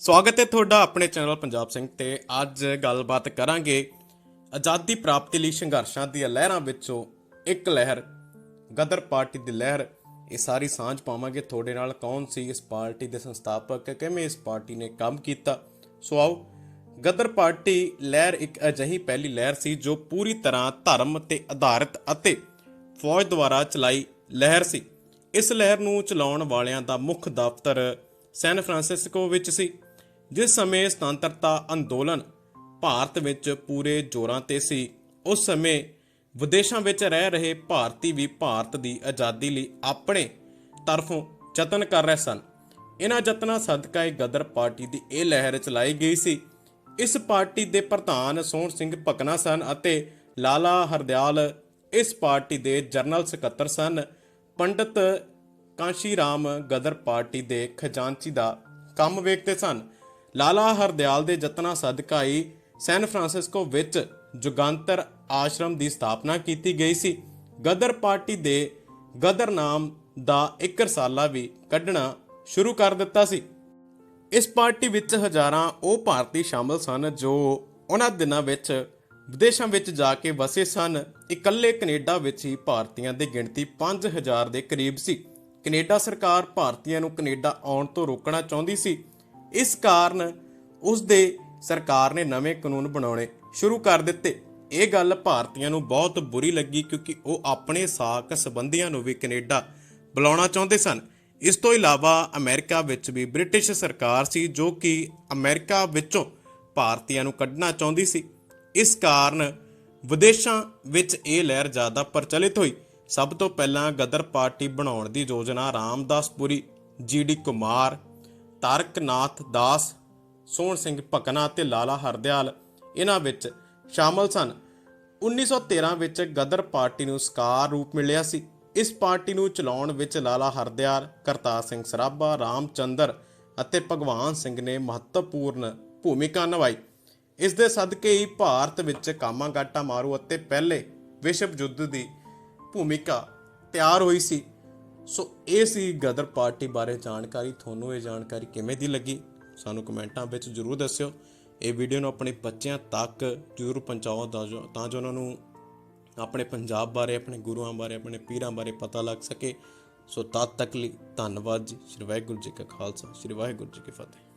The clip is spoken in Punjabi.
ਸਵਾਗਤ ਹੈ ਤੁਹਾਡਾ ਆਪਣੇ ਚੈਨਲ ਪੰਜਾਬ ਸਿੰਘ ਤੇ। ਅੱਜ ਗੱਲਬਾਤ ਕਰਾਂਗੇ ਆਜ਼ਾਦੀ ਪ੍ਰਾਪਤੀ ਲਈ ਸੰਘਰਸ਼ਾਂ ਦੀਆਂ ਲਹਿਰਾਂ ਵਿੱਚੋਂ ਇੱਕ ਲਹਿਰ, ਗਦਰ ਪਾਰਟੀ ਦੀ ਲਹਿਰ। ਇਹ ਸਾਰੀ ਸਾਂਝ ਪਾਵਾਂਗੇ। ਤੁਹਾਡੇ ਨਾਲ ਕੌਣ ਸੀ ਇਸ ਪਾਰਟੀ ਦੇ ਸੰਸਥਾਪਕ? ਕਿਵੇਂ ਇਸ ਪਾਰਟੀ ਨੇ ਕੰਮ ਕੀਤਾ? ਸੋ ਆਓ, ਗਦਰ ਪਾਰਟੀ ਲਹਿਰ ਇੱਕ ਅਜਿਹੀ ਪਹਿਲੀ ਲਹਿਰ ਸੀ ਜੋ ਪੂਰੀ ਤਰ੍ਹਾਂ ਧਰਮ ਤੇ ਆਧਾਰਿਤ ਅਤੇ ਫੌਜ ਦੁਆਰਾ ਚਲਾਈ ਲਹਿਰ ਸੀ। ਇਸ ਲਹਿਰ ਨੂੰ ਚਲਾਉਣ ਵਾਲਿਆਂ ਦਾ ਮੁੱਖ ਦਫ਼ਤਰ ਸੈਨ ਫਰਾਂਸਿਸਕੋ ਵਿੱਚ ਸੀ। ਜਿਸ ਸਮੇਂ ਸੁਤੰਤਰਤਾ ਅੰਦੋਲਨ ਭਾਰਤ ਵਿੱਚ ਪੂਰੇ ਜ਼ੋਰਾਂ ਤੇ ਸੀ, ਉਸ ਸਮੇਂ ਵਿਦੇਸ਼ਾਂ ਵਿੱਚ ਰਹਿ ਰਹੇ ਭਾਰਤੀ ਵੀ ਭਾਰਤ ਦੀ ਆਜ਼ਾਦੀ ਲਈ ਆਪਣੇ ਤਰਫੋਂ ਯਤਨ ਕਰ ਰਹੇ ਸਨ। ਇਹਨਾਂ ਯਤਨਾਂ ਸਦਕਾ ਇਹ ਗਦਰ ਪਾਰਟੀ ਦੀ ਇਹ ਲਹਿਰ ਚਲਾਈ ਗਈ ਸੀ। ਇਸ ਪਾਰਟੀ ਦੇ ਪ੍ਰਧਾਨ ਸੋਹਣ ਸਿੰਘ ਭਕਨਾ ਸਨ ਅਤੇ ਲਾਲਾ ਹਰਦਿਆਲ ਇਸ ਪਾਰਟੀ ਦੇ ਜਨਰਲ ਸਕੱਤਰ ਸਨ। ਪੰਡਤ ਕਾਂਸ਼ੀ ਰਾਮ ਗਦਰ ਪਾਰਟੀ ਦੇ ਖਜ਼ਾਨਚੀ ਦਾ ਕੰਮ ਵੇਖਦੇ ਸਨ। ਲਾਲਾ ਹਰਦਿਆਲ ਦੇ ਯਤਨਾਂ ਸਦਕਾ ਹੀ ਸੈਨ ਫਰਾਂਸਿਸਕੋ ਵਿੱਚ ਜੁਗਾਂਤਰ ਆਸ਼ਰਮ ਦੀ ਸਥਾਪਨਾ ਕੀਤੀ ਗਈ ਸੀ। ਗਦਰ ਪਾਰਟੀ ਦੇ ਗਦਰ ਨਾਮ ਦਾ ਇੱਕ ਰਸਾਲਾ ਵੀ ਕੱਢਣਾ ਸ਼ੁਰੂ ਕਰ ਦਿੱਤਾ ਸੀ। ਇਸ ਪਾਰਟੀ ਵਿੱਚ ਹਜ਼ਾਰਾਂ ਉਹ ਭਾਰਤੀ ਸ਼ਾਮਲ ਸਨ ਜੋ ਉਹਨਾਂ ਦਿਨਾਂ ਵਿੱਚ ਵਿਦੇਸ਼ਾਂ ਵਿੱਚ ਜਾ ਕੇ ਵਸੇ ਸਨ। ਇਕੱਲੇ ਕੈਨੇਡਾ ਵਿੱਚ ਹੀ ਭਾਰਤੀਆਂ ਦੀ ਗਿਣਤੀ 5000 ਦੇ ਕਰੀਬ ਸੀ। ਕੈਨੇਡਾ ਸਰਕਾਰ ਭਾਰਤੀਆਂ ਨੂੰ ਕੈਨੇਡਾ ਆਉਣ ਤੋਂ ਰੋਕਣਾ ਚਾਹੁੰਦੀ ਸੀ। ਇਸ ਕਾਰਨ ਉਸ ਦੇ ਸਰਕਾਰ ਨੇ ਨਵੇਂ ਕਾਨੂੰਨ ਬਣਾਉਣੇ ਸ਼ੁਰੂ ਕਰ ਦਿੱਤੇ। ਇਹ ਗੱਲ ਭਾਰਤੀਆਂ ਨੂੰ ਬਹੁਤ ਬੁਰੀ ਲੱਗੀ ਕਿਉਂਕਿ ਉਹ ਆਪਣੇ ਸਾਕ ਸੰਬੰਧੀਆਂ ਨੂੰ ਵੀ ਕੈਨੇਡਾ ਬੁਲਾਉਣਾ ਚਾਹੁੰਦੇ ਸਨ। ਇਸ ਤੋਂ ਇਲਾਵਾ ਅਮਰੀਕਾ ਵਿੱਚ ਵੀ ਬ੍ਰਿਟਿਸ਼ ਸਰਕਾਰ ਸੀ ਜੋ ਕਿ ਅਮਰੀਕਾ ਵਿੱਚੋਂ ਭਾਰਤੀਆਂ ਨੂੰ ਕੱਢਣਾ ਚਾਹੁੰਦੀ ਸੀ। ਇਸ ਕਾਰਨ ਵਿਦੇਸ਼ਾਂ ਵਿੱਚ ਇਹ ਲਹਿਰ ਜ਼ਿਆਦਾ ਪ੍ਰਚਲਿਤ ਹੋਈ। ਸਭ ਤੋਂ ਪਹਿਲਾਂ ਗਦਰ ਪਾਰਟੀ ਬਣਾਉਣ ਦੀ ਯੋਜਨਾ ਰਾਮਦਾਸਪੁਰੀ ਜੀਡੀ ਕੁਮਾਰ ਤਾਰਕਨਾਥ ਦਾਸ, ਸੋਹਣ ਸਿੰਘ ਭਕਨਾ ਤੇ ਲਾਲਾ ਹਰਦਿਆਲ ਇਹਨਾਂ ਵਿੱਚ ਸ਼ਾਮਲ ਸਨ। 1913 ਵਿੱਚ ਗਦਰ ਪਾਰਟੀ ਨੂੰ ਸਕਾਰ ਰੂਪ ਮਿਲਿਆ ਸੀ। ਇਸ ਪਾਰਟੀ ਨੂੰ ਚਲਾਉਣ ਵਿੱਚ ਲਾਲਾ ਹਰਦਿਆਲ, ਕਰਤਾਰ ਸਿੰਘ ਸਰਾਭਾ, ਰਾਮਚੰਦਰ ਅਤੇ ਭਗਵਾਨ ਸਿੰਘ ਨੇ ਮਹੱਤਵਪੂਰਨ ਭੂਮਿਕਾ ਨਿਭਾਈ। ਇਸ ਦੇ ਸਦਕੇ ਹੀ ਭਾਰਤ ਵਿੱਚ ਕਾਮਾਗਾਟਾ ਮਾਰੂ ਅਤੇ ਪਹਿਲੇ ਵਿਸ਼ਵ ਯੁੱਧ ਦੀ ਭੂਮਿਕਾ ਤਿਆਰ ਹੋਈ ਸੀ। ਸੋ ਇਹ ਸੀ ਗਦਰ ਪਾਰਟੀ ਬਾਰੇ ਜਾਣਕਾਰੀ। ਤੁਹਾਨੂੰ ਇਹ ਜਾਣਕਾਰੀ ਕਿਵੇਂ ਦੀ ਲੱਗੀ? ਸਾਨੂੰ ਕਮੈਂਟਾਂ ਵਿੱਚ ਜਰੂਰ ਦੱਸਿਓ। ਇਹ ਵੀਡੀਓ ਨੂੰ ਆਪਣੇ ਬੱਚਿਆਂ ਤੱਕ ਜਰੂਰ ਪਹੁੰਚਾਓ, ਤਾਂ ਜੋ ਤਾਂ ਜੋ ਉਹਨਾਂ ਨੂੰ ਆਪਣੇ ਪੰਜਾਬ ਬਾਰੇ, ਆਪਣੇ ਗੁਰੂਆਂ ਬਾਰੇ, ਆਪਣੇ ਪੀਰਾਂ ਬਾਰੇ ਪਤਾ ਲੱਗ ਸਕੇ। ਸੋ ਤਦ ਤੱਕ ਲਈ ਧੰਨਵਾਦ ਜੀ। ਸ਼੍ਰੀ ਵਾਹਿਗੁਰੂ ਜੀ ਕਾ ਖਾਲਸਾ, ਸ਼੍ਰੀ ਵਾਹਿਗੁਰੂ ਜੀ ਕੀ ਫਤਿਹ।